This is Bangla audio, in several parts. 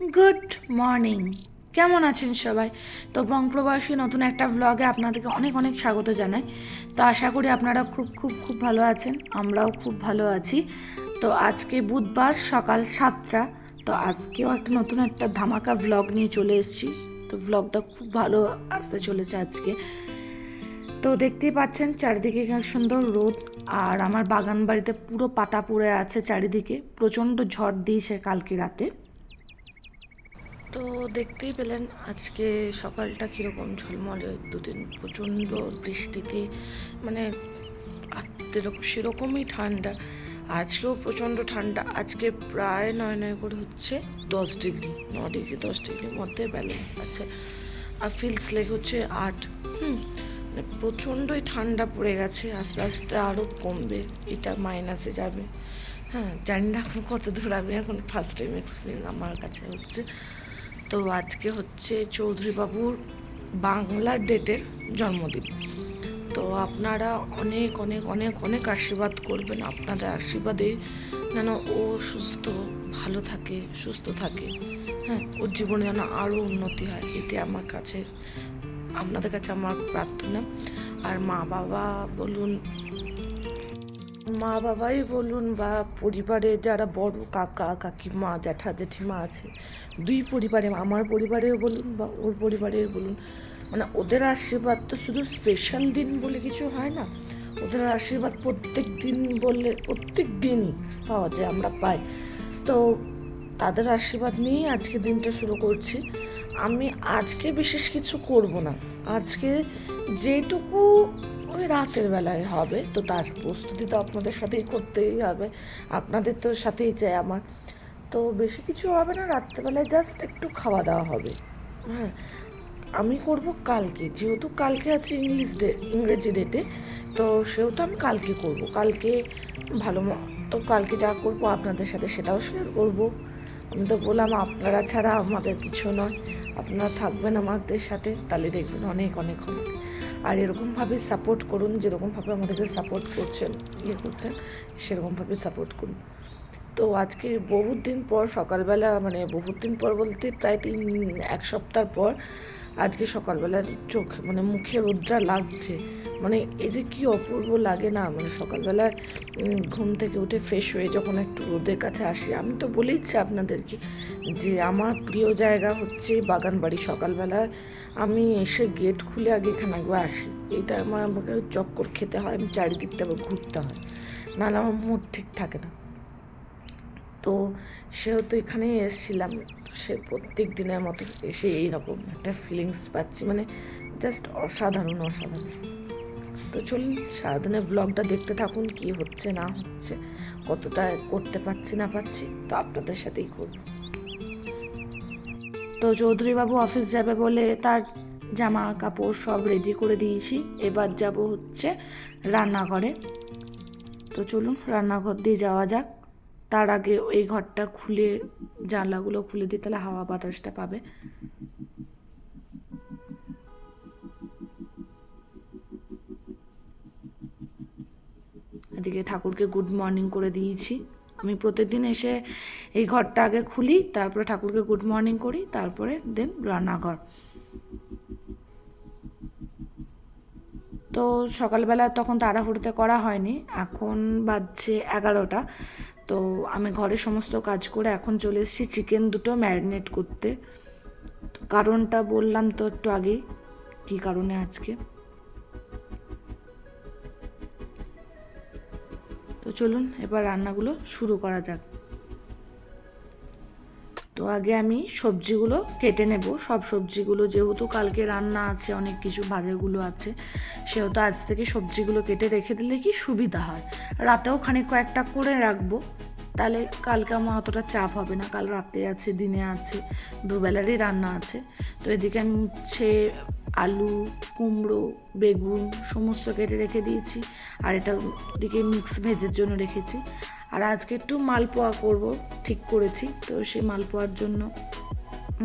গুড মর্নিং কেমন আছেন সবাই? তো বংপ্রবাসী নতুন একটা ভ্লগে আপনাদেরকে অনেক অনেক স্বাগত জানাই। তো আশা করি আপনারা খুব খুব খুব ভালো আছেন, আমরাও খুব ভালো আছি। তো আজকে বুধবার সকাল সাতটা, তো আজকেও একটা নতুন একটা ধামাকা ভ্লগ নিয়ে চলে এসেছি। তো ভ্লগটা খুব ভালো আসতে চলেছে আজকে। তো দেখতেই পাচ্ছেন চারিদিকে সুন্দর রোদ, আর আমার বাগান বাড়িতে পুরো পাতা পড়ে আছে চারিদিকে। প্রচণ্ড ঝড় দিয়েছে কালকে রাতে। তো দেখতেই পেলেন আজকে সকালটা কীরকম ঝলমলে, দুদিন প্রচণ্ড বৃষ্টিতে মানে সেরকমই ঠান্ডা। আজকেও প্রচণ্ড ঠান্ডা, আজকে প্রায় নয় নয় করে হচ্ছে দশ ডিগ্রি, ন ডিগ্রি, দশ ডিগ্রির মধ্যে ব্যালেন্স আছে। আর ফিলস লেগ হচ্ছে আট, হুম মানে প্রচণ্ডই ঠান্ডা পড়ে গেছে, আস্তে আস্তে আরও কমবে, এটা মাইনাসে যাবে। হ্যাঁ জানি না এখন কত দূর আমি এখন ফার্স্ট টাইম এক্সপিরিয়েন্স আমার কাছে হচ্ছে। তো আজকে হচ্ছে চৌধুরী বাবুর বাংলা ডেটের জন্মদিন। তো আপনারা অনেক অনেক অনেক অনেক আশীর্বাদ করবেন আপনাদের আশীর্বাদে যেন ও সুস্থ, ভালো থাকে, সুস্থ থাকে। হ্যাঁ ওর জীবনে যেন আরও উন্নতি হয়, এতে আমার কাছে, আপনাদের কাছে আমার প্রার্থনা। আর মা বাবা বলুন মা বাবাই বলুন বা পরিবারে যারা বড় কাকা, কাকিমা, জ্যাঠা, জেঠিমা আছে, দুই পরিবারে, আমার পরিবারেও বলুন বা ওর পরিবারের বলুন মানে ওদের আশীর্বাদ তো শুধু স্পেশাল দিন বলে কিছু হয় না। ওদের আশীর্বাদ প্রত্যেক দিন বললে, প্রত্যেক দিনই পাওয়া যায়, আমরা পাই। তো তাদের আশীর্বাদ নিয়েই আজকে দিনটা শুরু করছি। আমি আজকে বিশেষ কিছু করব না। আজকে যেটুকু ওই রাতের বেলায় হবে। তো তার প্রস্তুতি তো আপনাদের সাথেই করতেই হবে। আপনাদের তো সাথেই চাই আমার। তো বেশি কিছু হবে না, রাত্রেবেলায় জাস্ট একটু খাওয়া দাওয়া হবে। হ্যাঁ আমি করব কালকে। যেহেতু কালকে আছে ইংলিশ ডে ইংরেজি ডেটে তো সেহেতু আমি কালকে করব। কালকে ভালো তো কালকে যা করব আপনাদের সাথে সেটাও শেয়ার করব। আমি তো বললাম আপনারা ছাড়া আমাদের কিছু নয়। আপনারা থাকবেন আমাদের সাথে, তাহলে দেখবেন অনেক অনেক অনেক। আর এরকমভাবে সাপোর্ট করুন, যেরকমভাবে আমাদেরকে সাপোর্ট করছেন ইয়ে করছেন, সেরকমভাবে সাপোর্ট করুন। তো আজকে বহুত দিন পর, সকালবেলা মানে বহুত দিন পর বলতে প্রায় তিন, এক সপ্তাহ পর আজকে সকালবেলার চোখ মানে মুখে রোদ্রা লাগছে। মানে এই যে কি অপূর্ব লাগে না মানে সকালবেলা ঘুম থেকে উঠে ফ্রেশ হয়ে যখন একটু রোদের কাছে আসি, আমি তো বলেইছি আপনাদেরকে যে আমার প্রিয় জায়গা হচ্ছে বাগান বাড়ি সকালবেলা আমি এসে গেট খুলে আগে এখানে একবার আসি। এটা আমার আমাকে চক্কর খেতে হয়, আমি চারিদিকটা ঘুরতে হয়। নাহলে আমার মুড ঠিক থাকে না। তো সেহেতু এখানেই এসেছিলাম। সে প্রত্যেক দিনের মতো এসে এইরকম একটা ফিলিংস পাচ্ছি মানে জাস্ট অসাধারণ অসাধারণ। তো চলুন, সারাদিনের ব্লগটা দেখতে থাকুন, কি হচ্ছে, না হচ্ছে, কতটা করতে পারছি না পাচ্ছি, তো আপনাদের সাথেই করব। তো চৌধুরী বাবু অফিস যাবে বলে তার জামা কাপড় সব রেডি করে দিয়েছি। এবার যাব হচ্ছে রান্নাঘরে। তো চলুন, রান্নাঘর দিয়ে যাওয়া যাক। তার আগে ওই ঘরটা খুলে, জানলাগুলো খুলে দিই তাহলে হাওয়া বাতাসটা পাবে। এদিকে ঠাকুরকে গুড মর্নিং করে দিয়েছি। আমি প্রতিদিন এসে এই ঘরটা আগে খুলি, তারপরে ঠাকুরকে গুড মর্নিং করি, তারপরে দেন রান্নাঘর। তো সকালবেলা তখন তাড়াহুড়োতে করা হয়নি, এখন বাজছে এগারোটা। তো আমি ঘরে সমস্ত কাজ করে এখন চলে এসেছি চিকেন দুটো ম্যারিনেট করতে। কারণটা বললাম তো একটু আগেই কী কারণে আজকে? তো চলুন, এবার রান্নাগুলো শুরু করা যাক। তো আগে আমি সবজিগুলো কেটে নেব। সব সবজিগুলো যেহেতু কালকে রান্না আছে, অনেক কিছু ভাজাগুলো আছে, সেহেতু আজ থেকে সবজিগুলো কেটে রেখে দিলে কি সুবিধা হয়? রাতেও খানিক কয়েকটা করে রাখব, তাহলে কালকে আমার অতটা চাপ হবে না। কাল রাতে আছে, দিনে আছে, দুবেলারই রান্না আছে। তো এদিকে আমি উচ্ছে আলু, কুমড়ো, বেগুন সমস্ত কেটে রেখে দিয়েছি, আর এটা দিকে মিক্স ভেজের জন্য রেখেছি। আর আজকে একটু মালপোয়া করব, ঠিক করেছি। তো সেই মালপোয়ার জন্য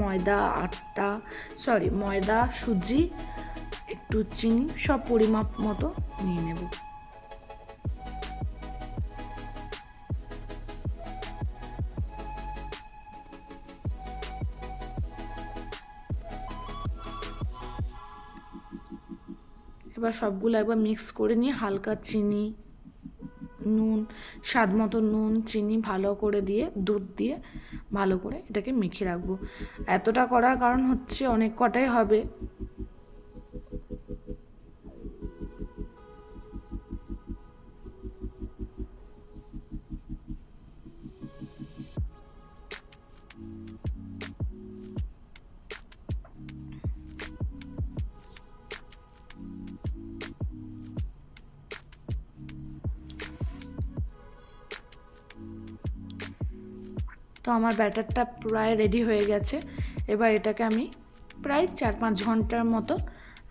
ময়দা আটা সরি ময়দা, সুজি, একটু চিনি, সব পরিমাপ মতো নিয়ে নেব। এবার সবগুলো একবার মিক্স করে নিয়ে হালকা চিনি নুন, স্বাদ মতো নুন, চিনি ভালো করে দিয়ে, দুধ দিয়ে ভালো করে এটাকে মেখে রাখব। এতটা করার কারণ হচ্ছে অনেক কটাই হবে। তো আমার ব্যাটারটা প্রায় রেডি হয়ে গেছে। এবার এটাকে আমি প্রায় চার পাঁচ ঘণ্টার মতো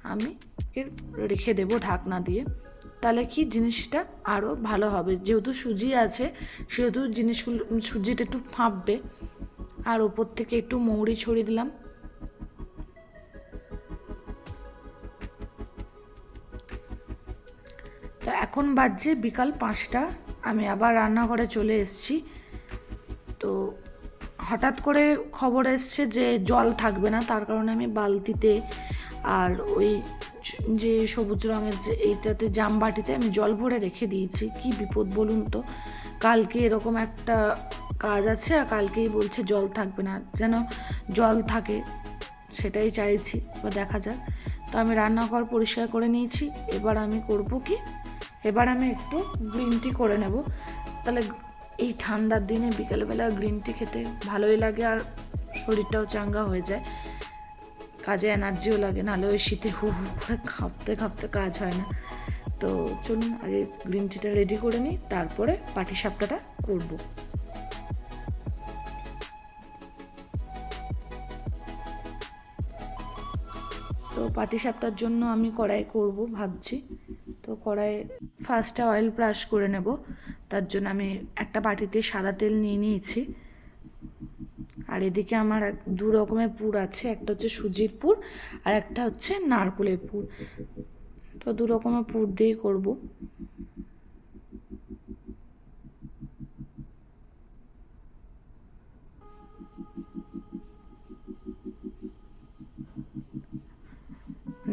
আমি রেখে দেবো ঢাকনা দিয়ে। তাহলে কি জিনিসটা আরও ভালো হবে। যেহেতু সুজি আছে, সেহেতু জিনিসগুলো, সুজিটা একটু ফাঁপবে। আর ওপর থেকে একটু মৌরি ছড়িয়ে দিলাম। তো এখন বাজছে বিকাল পাঁচটা। আমি আবার রান্নাঘরে চলে এসেছি। হঠাৎ করে খবর এসছে যে জল থাকবে না, তার কারণে আমি বালতিতে আর ওই যে সবুজ রঙের যে এইটাতে জাম বাটিতে আমি জল ভরে রেখে দিয়েছি। কি বিপদ বলুন তো? কালকে এরকম একটা কাজ আছে আর কালকেই বলছে জল থাকবে না। যেন জল থাকে, সেটাই চাইছি বা দেখা যাক। তো আমি রান্নাঘর পরিষ্কার করে নিয়েছি, এবার আমি করব কি? এবার আমি একটু গ্রিন টি করে নেব। তাহলে এই ঠান্ডার দিনে বিকেলবেলা গ্রিন টি খেতে ভালোই লাগে আর শরীরটাও চাঙ্গা হয়ে যায়। কাজে এনার্জিও লাগে, নাহলে ওই শীতে হু হু করে খাপতে খাপতে কাজ হয় না। তো চলুন, আগে গ্রিন টিটা রেডি করে নিই, তারপরে পাটি সাপটাটা করব। তো পাটিসাপটার জন্য আমি কড়াই করব ভাবছি। তো কড়াই ফার্স্টে অয়েল ব্রাশ করে নেব। তার জন্য আমি একটা বাটিতে সাদা তেল নিয়ে নিয়েছি। আর এদিকে আমার দু রকমের পুর আছে, একটা হচ্ছে সুজির পুর আর একটা হচ্ছে নারকোলের পুর। তো দু রকমের পুর দিয়েই করব।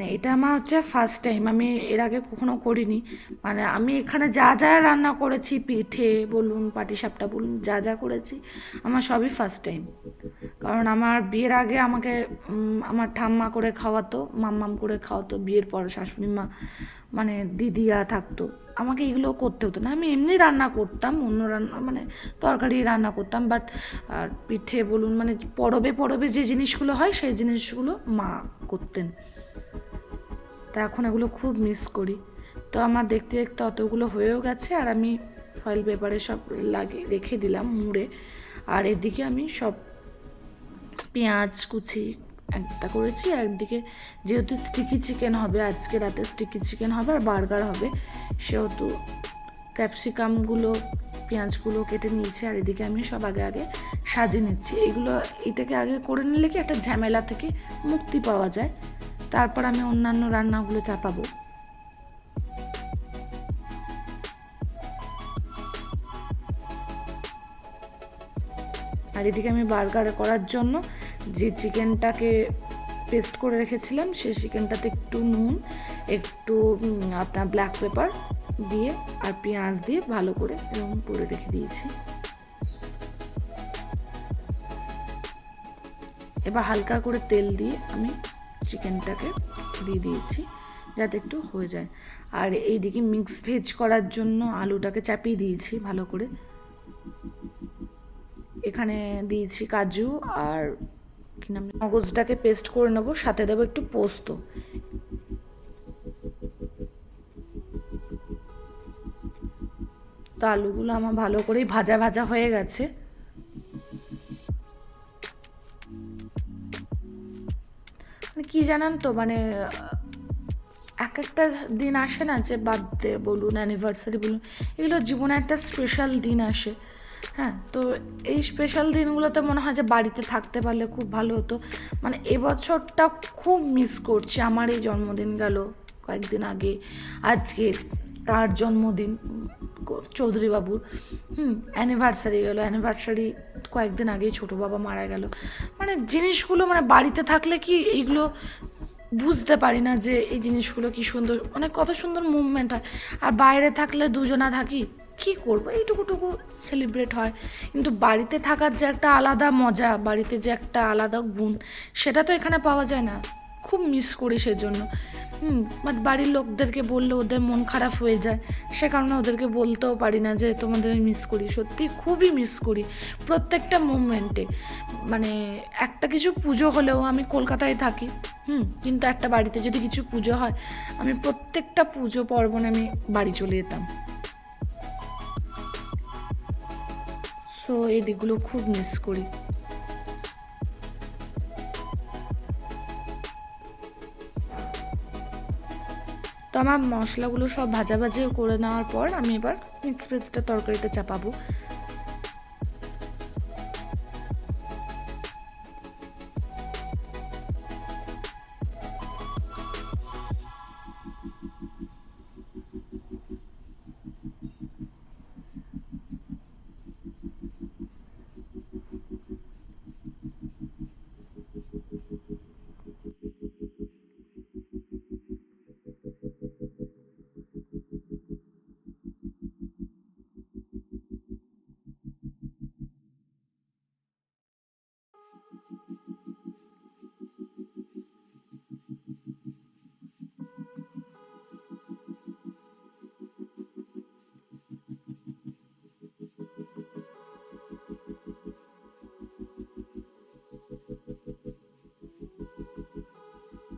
মানে এটা আমার হচ্ছে ফার্স্ট টাইম আমি এর আগে কখনো করিনি। মানে আমি এখানে যা যা রান্না করেছি, পিঠে বলুন পাটিসাপটা বলুন, যা যা করেছি, আমার সবই ফার্স্ট টাইম কারণ আমার বিয়ের আগে আমাকে আমার ঠাম্মা করে খাওয়াতো, মাম্মাম করে খাওয়াতো, বিয়ের পর শাশুড়ি মা মানে দিদিয়া থাকতো। আমাকে এগুলো করতে হতো না। আমি এমনি রান্না করতাম, অন্য রান্না মানে তরকারি রান্না করতাম বাট পিঠে বলুন মানে পরবে পরবে যে জিনিসগুলো হয়, সেই জিনিসগুলো মা করতেন। তা এখন এগুলো খুব মিস করি। তো আমার দেখতে দেখতে অতগুলো হয়েও গেছে আর আমি ফয়েল পেপারে সব লাগে, রেখে দিলাম মুড়ে। আর এদিকে আমি সব পেঁয়াজ, কুচি একটা করেছি। একদিকে যেহেতু স্টিকি চিকেন হবে, আজকে রাতে স্টিকি চিকেন হবে আর বার্গার হবে, সেহেতু ক্যাপসিকামগুলো পেঁয়াজগুলো কেটে নিয়েছি। আর এদিকে আমি সব আগে আগে সাজিয়ে নিচ্ছি। এগুলো, এটাকে আগে করে নিলে কি একটা ঝামেলা থেকে মুক্তি পাওয়া যায়। তারপর আমি অন্যান্য রান্নাগুলো চাপাবো। আর এদিকে আমি বার্গার করার জন্য যে চিকেনটাকে পেস্ট করে রেখেছিলাম সেই চিকেনটাতে একটু নুন, একটু আপনার ব্ল্যাক পেপার দিয়ে আর পেঁয়াজ দিয়ে ভালো করে এরকম করে রেখে দিয়েছি। এবার হালকা করে তেল দিয়ে আমি চিকেনটাকে দিয়ে দিয়েছি, যাতে একটু হয়ে যায়। আর এইদিকে মিক্স ভেজ করার জন্য আলুটাকে চাপিয়ে দিয়েছি ভালো করে। এখানে দিয়েছি কাজু আর কি নাম, মগজটাকে পেস্ট করে নেব, সাথে দেবো একটু পোস্ত। তো আলুগুলো আমার ভালো করেই ভাজা ভাজা হয়ে গেছে। কি জানান তো মানে এক একটা দিন আসে না যে বার্থডে বলুন অ্যানিভার্সারি বলুন, এগুলো জীবনে একটা স্পেশাল দিন আসে। হ্যাঁ তো এই স্পেশাল দিনগুলোতে মনে হয় যে বাড়িতে থাকতে পারলে খুব ভালো হতো। মানে এবছরটা খুব মিস করছি। আমার এই জন্মদিন গেল কয়েকদিন আগে, আজকে। তার জন্মদিন, চৌধুরী বাবুর, হুম অ্যানিভার্সারি গেল। অ্যানিভার্সারি কয়েকদিন আগেই ছোটো বাবা মারা গেল। মানে জিনিসগুলো মানে বাড়িতে থাকলে কি এইগুলো বুঝতে পারি না যে এই জিনিসগুলো কি সুন্দর? মানে কত সুন্দর মুভমেন্ট হয়। আর বাইরে থাকলে দুজনা থাকি, কি করব? এইটুকুটুকু সেলিব্রেট হয়। কিন্তু বাড়িতে থাকার যে একটা আলাদা মজা, বাড়িতে যে একটা আলাদা গুণ, সেটা তো এখানে পাওয়া যায় না। খুব মিস করি সেজন্য। হুম বাট বাড়ির লোকদেরকে বললে ওদের মন খারাপ হয়ে যায়। সে কারণে ওদেরকে বলতেও পারি না যে তোমাদের আমি মিস করি। সত্যি খুবই মিস করি প্রত্যেকটা মুভমেন্টে মানে একটা কিছু পুজো হলেও আমি কলকাতায় থাকি, হুম, কিন্তু একটা বাড়িতে যদি কিছু পুজো হয়, আমি প্রত্যেকটা পুজো পার্বণে আমি বাড়ি চলে যেতাম। সো এই দিকগুলো খুব মিস করি। তো আমার মশলাগুলো সব ভাজা ভাজি করে নেওয়ার পর আমি এবার মিক্স ভেজটা তরকারিতে চাপাবো।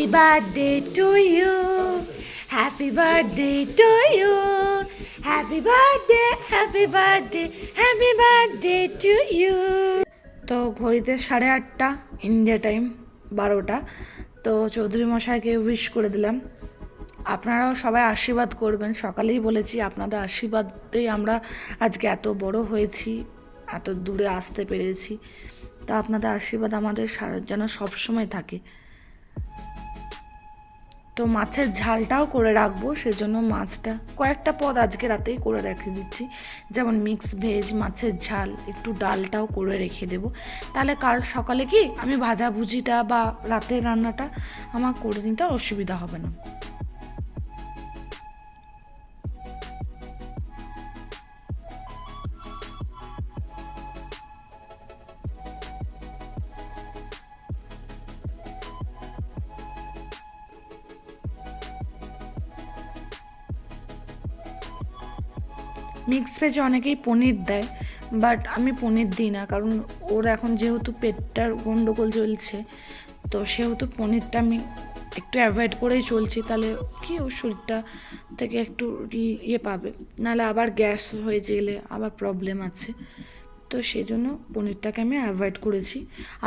Happy birthday to you. Happy birthday to you. Happy birthday, happy birthday, happy birthday to you. তো ঘড়িতে সাড়ে আটটা ইন্ডিয়া টাইম বারোটা তো চৌধুরী মশাইকে উইশ করে দিলাম আপনারাও সবাই আশীর্বাদ করবেন সকালেই বলেছি আপনাদের আশীর্বাদেই আমরা আজকে এত বড় হয়েছি এত দূরে আসতে পেরেছি তা আপনাদের আশীর্বাদ আমাদের যেন সবসময় থাকে তো মাছের ঝালটাও করে রাখব, সেজন্য মাছটা কয়েকটা পদ আজকে রাতেই করে রেখে দিচ্ছি। যেমন মিক্স ভেজ মাছের ঝাল, একটু ডালটাও করে রেখে দেব। তাহলে কাল সকালে কি আমি ভাজাভুজিটা বা রাতের রান্নাটা আমার করে নিতে অসুবিধা হবে না। মিক্স ভেজে অনেকেই পনির দেয় বাট আমি পনির দিই না, কারণ ওর এখন যেহেতু পেটটার গন্ডগোল চলছে, তো সেহেতু পনিরটা আমি একটু অ্যাভয়েড করেই চলছি, তাহলে কি ওর শরীরটা থেকে একটু ইয়ে পাবে। নাহলে আবার গ্যাস হয়ে গেলে আবার প্রবলেম আছে, তো সেই জন্য পনিরটাকে আমি অ্যাভয়েড করেছি।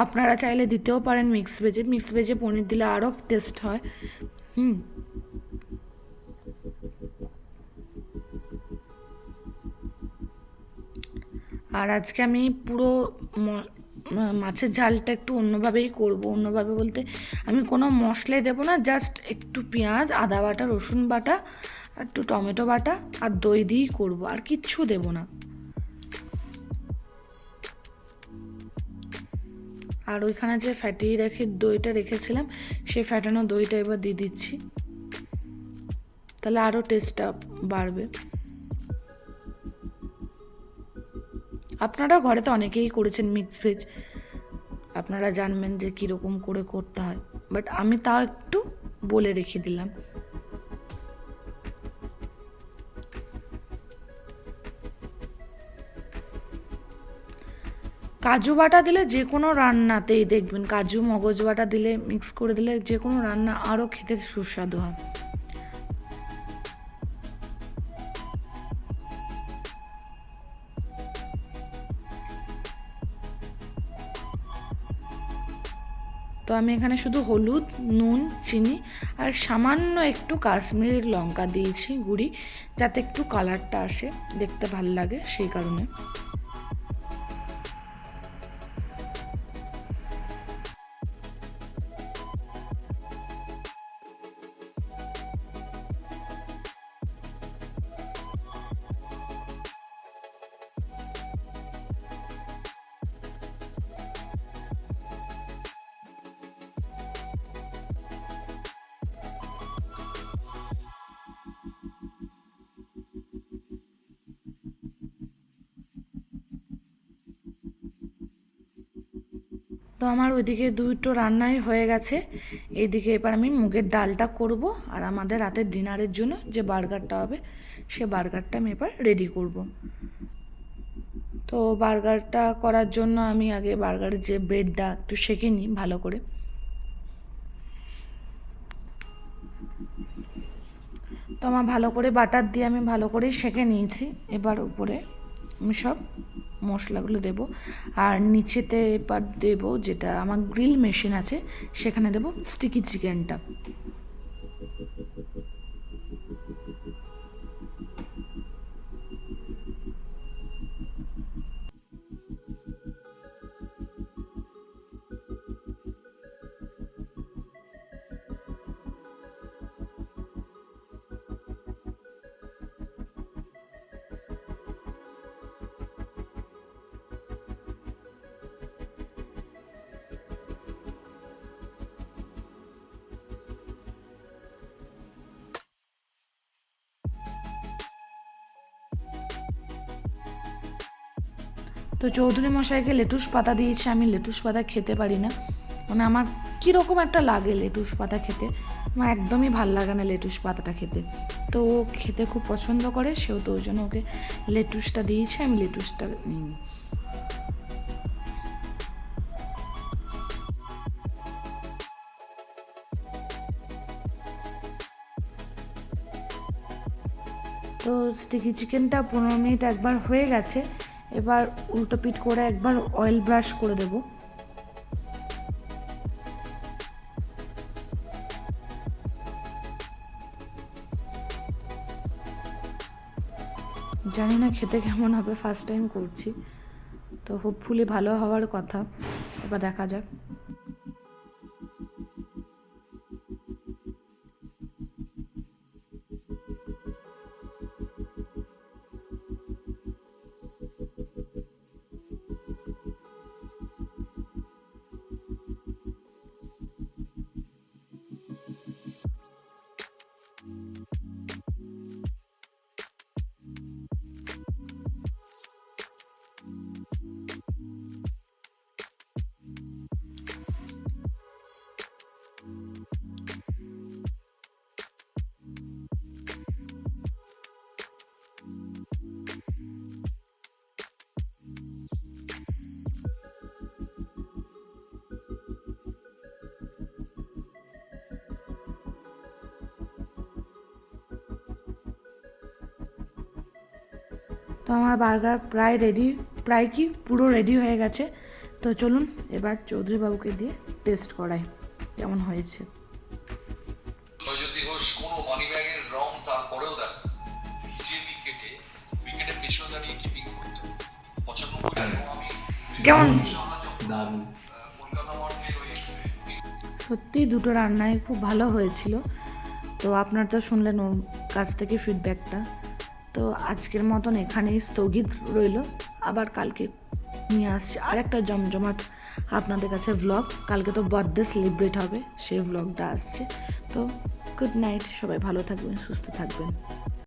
আপনারা চাইলে দিতেও পারেন মিক্স ভেজে মিক্স ভেজে পনির দিলে আরও টেস্ট হয়। হুম। আর আজকে আমি পুরো মাছের ঝালটা একটু অন্যভাবেই করব। অন্যভাবে বলতে আমি কোনো মশলাই দেবো না জাস্ট একটু পেঁয়াজ, আদা বাটা, রসুন বাটা একটু টমেটো বাটা আর দই দিয়েই করব, আর কিচ্ছু দেবো না। আর ওইখানে যে ফ্যাটিয়ে রেখে দইটা রেখেছিলাম, সেই ফ্যাটানো দইটা এবার দিয়ে দিচ্ছি। তাহলে আরও টেস্টটা বাড়বে। আপনারা ঘরে তো অনেকেই করেছেন মিক্স ভেজ আপনারা জানবেন যে কীরকম করে করতে হয়। বাট আমি তাও একটু বলে রেখে দিলাম। কাজু বাটা দিলে যে কোনো রান্নাতেই দেখবেন, কাজু মগজ বাটা দিলে মিক্স করে দিলে যে কোনো রান্না আরও খেতে সুস্বাদু হয়। আমি এখানে শুধু হলুদ, নুন, চিনি আর সামান্য একটু কাশ্মীর লঙ্কা দিয়েছি, গুঁড়ি, যাতে একটু কালারটা আসে, দেখতে ভালো লাগে সেই কারণে। তো আমার ওইদিকে দুটো রান্নাই হয়ে গেছে। এইদিকে এবার আমি মুগের ডালটা করব আর আমাদের রাতের ডিনারের জন্য যে বার্গারটা হবে, সে বার্গারটা আমি এবার রেডি করব। তো বার্গারটা করার জন্য আমি আগে বার্গারের যে ব্রেডটা একটু সেঁকে নিই ভালো করে। তো আমার ভালো করে বাটার দিয়ে আমি ভালো করে সেঁকে নিয়েছি। এবার উপরে আমি সব মশলাগুলো দেব। আর নিচেতে এবার দেব যেটা আমার গ্রিল মেশিন আছে, সেখানে দেব স্টিকি চিকেনটা তো চৌধুরী মশাইকে লেটুস পাতা দিয়েছে, আমি লেটুস পাতা খেতে পারি না। মানে আমার কীরকম একটা লাগে লেটুস পাতা খেতে। আমার একদমই ভালো লাগে না লেটুস পাতাটা খেতে। তো ও খেতে খুব পছন্দ করে, সেও তো ওই জন্য ওকে লেটুসটা দিয়েছে, আমি লেটুসটা নিই তো স্টিকি চিকেনটা পনেরো মিনিট একবার হয়ে গেছে। এবার উল্টো পিঠ করে একবার অয়েল ব্রাশ করে দেব। জানি না খেতে কেমন হবে ফার্স্ট টাইম করছি। তো হোপফুলি ভালো হওয়ার কথা। এবার দেখা যাক। তো আমার বার্গার প্রায় রেডি প্রায় কি পুরো রেডি হয়ে গেছে। তো চলুন এবার চৌধুরী বাবুকে দিয়ে টেস্ট করাই কেমন হয়েছে। ঘোষ কোনো মানি ব্যাগের রং তারপরেও দেখ। ভিজে উইকেটে উইকেটের পেছনে দাঁড়িয়ে কিপিং করতো পঁচানব্বই রানেও আমি কেমন? দারুণ। সত্যি দুটো রান্নাই খুব ভালো হয়েছিল। তো আপনার তো শুনলেন ওর কাছ থেকে ফিডব্যাকটা তো আজকের মতন এখানেই স্থগিত রইল। আবার কালকে নিয়ে আসছি আর একটা জমজমাট আপনাদের কাছে ভ্লগ কালকে তো বার্থডে সেলিব্রেট হবে, সেই ভ্লগটা আসছে। তো গুড নাইট সবাই ভালো থাকবেন, সুস্থ থাকবেন।